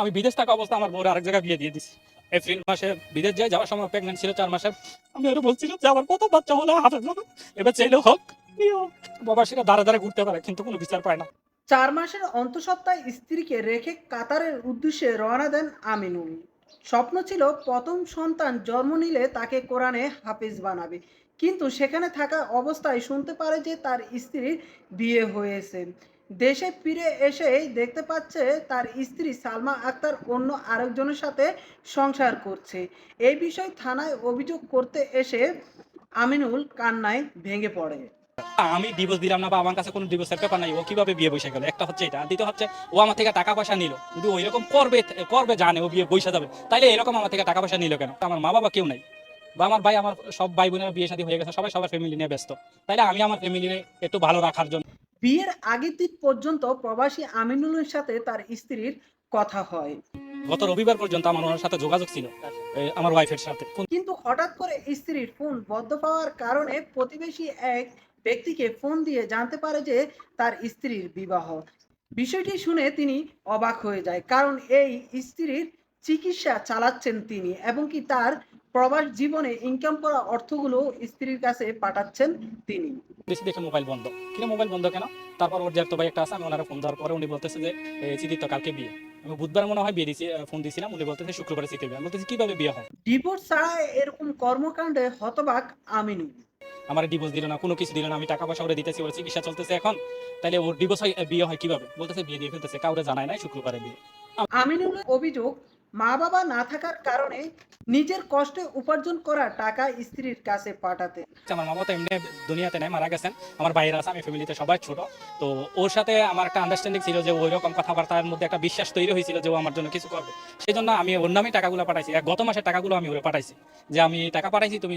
আমি বিদেশ থাকা অবস্থা আমার বউর আরেক জায়গায় বিয়ে দিয়ে দিছি। এপ্রিল মাসে বিদেশ যাই যাওয়ার সময় প্রেগনেন্ট ছিল চার মাসে। আমি ওরা বলছিলাম যে আমার কত বাচ্চা হলে, হাফেজ হবে এবার চাইলেও হোক। বাবা সেটা দাঁড়া দাঁড়া ঘুরতে পারে, কিন্তু কোনো বিচার পায় না। চার মাসের অন্তঃসত্ত্বায় স্ত্রীকে রেখে কাতারের উদ্দেশ্যে রওনা দেন আমিনুল। স্বপ্ন ছিল, প্রথম সন্তান জন্ম নিলে তাকে কোরআনে হাফিজ বানাবে। কিন্তু সেখানে থাকা অবস্থায় শুনতে পারে যে তার স্ত্রীর বিয়ে হয়েছে। দেশে ফিরে এসে দেখতে পাচ্ছে তার স্ত্রী সালমা আক্তার অন্য আরেকজনের সাথে সংসার করছে। এই বিষয়ে থানায় অভিযোগ করতে এসে আমিনুল কান্নায় ভেঙে পড়ে। আমি ডিভোর্স দিলাম না বা আমার কাছে কোনো ডিভোর্সের পেপার নাই, ও কীভাবে বিয়ে বসে গেল? একটা হচ্ছে এটা। দ্বিতীয় হচ্ছে, ও আমার থেকে টাকা পয়সা নিল। যদি ওই রকম করবে করবে, জানে ও বিয়ে বসে যাবে, তাইলে এরকম আমার থেকে টাকা পয়সা নিল কেন? আমার মা বাবা কেউ নাই। বা আমার ভাই, আমার সব ভাই বোনের বিয়ে শাদী হয়ে গেছে, সবাই সবার ফ্যামিলি নিয়ে ব্যস্ত। তাইলে আমি আমার ফ্যামিলি একটু ভালো রাখার জন্য বিয়ের আগের দিন পর্যন্ত প্রবাসী আমিনুলের সাথে তার স্ত্রীর কথা হয়। গত রবিবার পর্যন্ত আমার ওনার সাথে যোগাযোগ ছিল আমার ওয়াইফের সাথে। কিন্তু হঠাৎ করে স্ত্রীর ফোন বন্ধ পাওয়ার কারণে প্রতিবেশী এক ব্যক্তিকে ফোন দিয়ে জানতে পারে যে তার স্ত্রীর বিবাহ। বিষয়টি শুনে তিনি অবাক হয়ে যায় কারণ এই স্ত্রীর চিকিৎসা চালাচ্ছেন তিনি এবং কি তার প্রবাস জীবনে ইনকাম করা অর্থগুলো স্ত্রীর কাছে পাঠাচ্ছেন তিনি। বেশি দেখে মোবাইল বন্ধ। মোবাইল বন্ধ কেন? তারপর ওর ভাই একটা আছে আমি ওনারা ফোন দেওয়ার পরে উনি বলতেছে যে চিঠির তো কালকে বিয়ে। আমি বুধবার মনে হয় বিয়ে দিয়েছি ফোন দিয়েছিলাম উনি বলতেছে শুক্রবারে বিয়ে। আমি বলতেছি কীভাবে বিয়ে হয়? ডিভোর্স ছাড়া এরকম কর্মকাণ্ডে হতবাক আমিনুল। আমার ডিভোর্স দিল না কোনো কিছু দিল না আমি টাকা পয়সা ওরে দিতেছি ওর চিকিৎসা চলতেছে এখন। তাহলে ওর ডিভোর্স হয় বিয়ে হয় কীভাবে? বলতেছে বিয়ে দিয়ে ফেলতেছে কাউরে জানায় নাই শুক্রবারে বিয়ে। আমিনুলের অভিযোগ মা বাবা না থাকার কারণে নিজের কষ্টে উপার্জন করা টাকা স্ত্রীর কাছে পাঠাতে। আচ্ছা, আমার মামা তো এমনি দুনিয়াতে নাই মারা গেছেন। আমার বাইরে আছে আমি ফ্যামিলিতে সবাই ছোট। তো ওর সাথে আমার একটা আন্ডারস্ট্যান্ডিং ছিল যে ওই রকম কথাবার্তার মধ্যে একটা বিশ্বাস তৈরি হয়েছিল যে ও আমার জন্য কিছু করবে। সেই জন্য আমি ওর নামে টাকাগুলো পাঠাইছি। গত মাসের টাকাগুলো আমি ওরে পাঠাইছি। যে আমি টাকা পাঠাইছি তুমি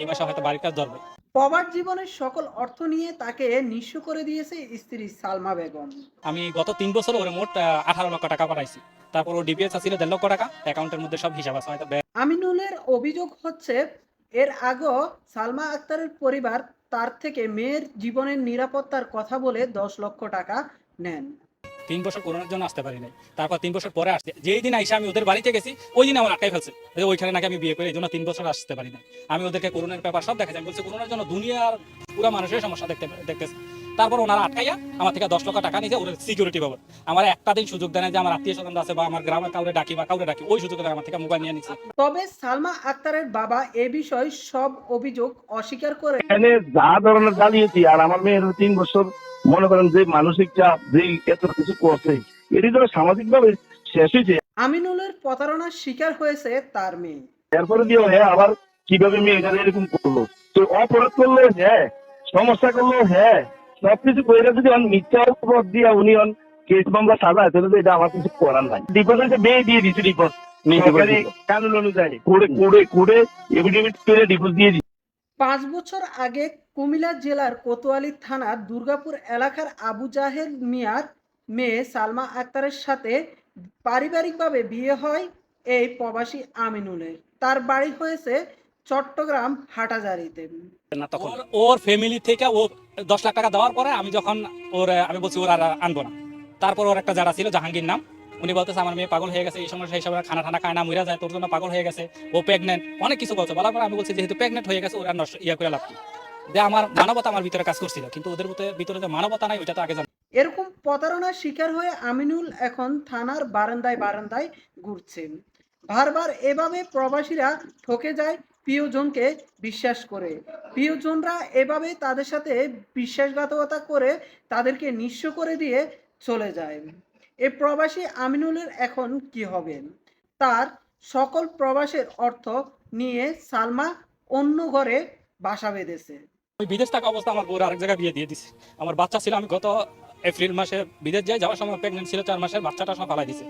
এই মাসে হয়তো বাড়ির কাজ ধরবে। প্রবাস জীবনের সকল অর্থ নিয়ে তাকে নিঃস্ব করে দিয়েছে স্ত্রী সালমা বেগম। আমি গত তিন বছর ওরে মোট আঠারো লক্ষ টাকা পাঠাইছি। তারপর ও ডিবিএস ছিল দেড় লক্ষ টাকা। অ্যাকাউন্টের মধ্যে সব হিসাব আছে হয়তো আমিনুলের অভিযোগ হচ্ছে এর আগেও সালমা আক্তারের পরিবার তার থেকে মেয়ের জীবনের নিরাপত্তার কথা বলে দশ লক্ষ টাকা নেন। তিন বছর করোনার জন্য আসতে পারি নাই তারপর তিন বছর পরে আসছে। যেই দিন আইসা আমি ওদের বাড়িতে গেছি, ওই দিন আমার আটকাই ফেলছে ওইখানে নাকি আমি বিয়ে করি, এই জন্য তিন বছর আসতে পারি না আমি ওদেরকে করোনার ব্যাপার সব দেখাচ্ছি আমি বলছি, করোনার জন্য দুনিয়ার পুরো মানুষের সমস্যা দেখতে দেখতেছে। তারপর ওনারা আটকাইয়া আমার থেকে দশ লক্ষ টাকা নিয়েছে ওদের সিকিউরিটি বাবদ। আমার একটা দিন সুযোগ দেয় না যে আমার আত্মীয় স্বজন আছে বা আমার গ্রামের কাউরে ডাকি বা কাউরে ডাকি ওই সুযোগ দেয় আমার থেকে মোবাইল নিয়ে নিচ্ছে তবে সালমা আক্তারের বাবা এ বিষয়ে সব অভিযোগ অস্বীকার করে এখানে যা ধরনের জ্বালিয়েছি আর আমার মেয়ের তিন বছর মনে করেন যে মানসিক চাপ যে এত কিছু করছে এটি ধরো সামাজিক ভাবে শেষ হয়েছে। আমিনুলের প্রতারণার শিকার হয়েছে তার মেয়ে। এরপরে দিয়ে হ্যাঁ আবার কীভাবে মেয়েটা এরকম করল? তো অপরাধ করল হ্যাঁ সমস্যা করল হ্যাঁ সবকিছু করে যদি অন মিথ্যা অপরাধ দিয়ে উনি অন কেস মামলা তাহলে তো এটা আমার কিছু করার নাই। ডিপোজিটে মেয়ে দিয়ে দিচ্ছে ডিপোজ সরকারি কানুন অনুযায়ী। কোড়ে কোড়ে কোড়ে এভিডেভিট করে ডিপোজ দিয়ে দিচ্ছে পাঁচ বছর আগে কুমিল্লা জেলার কোতোয়ালি থানার দুর্গাপুর এলাকার আবু জাহেল মিয়ার মেয়ে সালমা আক্তারের সাথে পারিবারিকভাবে বিয়ে হয় এই প্রবাসী আমিনুলের। তার বাড়ি হয়েছে চট্টগ্রাম হাটাজারিতে। না তখন। ওর- ফ্যামিলি থেকে ও দশ লাখ টাকা দেওয়ার পরে আমি যখন ওর আমি বলছি ওর আর আনব না। তারপর ওর একটা যারা ছিল জাহাঙ্গীর নাম উনি বলতেছে আমার মেয়ে পাগল হয়ে গেছে এই সময় সেই সময় খানা টানা খায় না মরে যায় তোর জন্য পাগল হয়ে গেছে ও প্রেগনেন্ট অনেক কিছু বলছে। বলার পরে আমি বলছি যেহেতু প্রেগনেন্ট হয়ে গেছে ওরা নষ্ট ইয়া করে লাভ কি? যে আমার মানবতা আমার ভিতরে কাজ করছিল কিন্তু ওদের ভিতরে- ভিতরে যে মানবতা নাই ওইটা তো আগে জান এরকম প্রতারণার শিকার হয়ে আমিনুল এখন থানার বারান্দায় বারান্দায় ঘুরছেন বারবার এভাবে প্রবাসীরা ঠকে যায় প্রিয়জনকে বিশ্বাস করে। প্রিয়জনরা এভাবে তাদের সাথে বিশ্বাসঘাতকতা করে তাদেরকে নিঃস্ব করে দিয়ে চলে যায়। এ প্রবাসী আমিনুলের এখন কি হবে? তার সকল প্রবাসের অর্থ নিয়ে সালমা অন্য ঘরে বাসা বেঁধেছে। বিদেশ থাকা অবস্থা আমার বউর আরেক জায়গায় বিয়ে দিয়ে দিছে। আমার বাচ্চা ছিল, আমি গত এপ্রিল মাসে বিদেশ যাই, যাওয়ার সময় প্রেগনেন্ট ছিল, চার মাসের বাচ্চাটা সব ফালাই দিছে।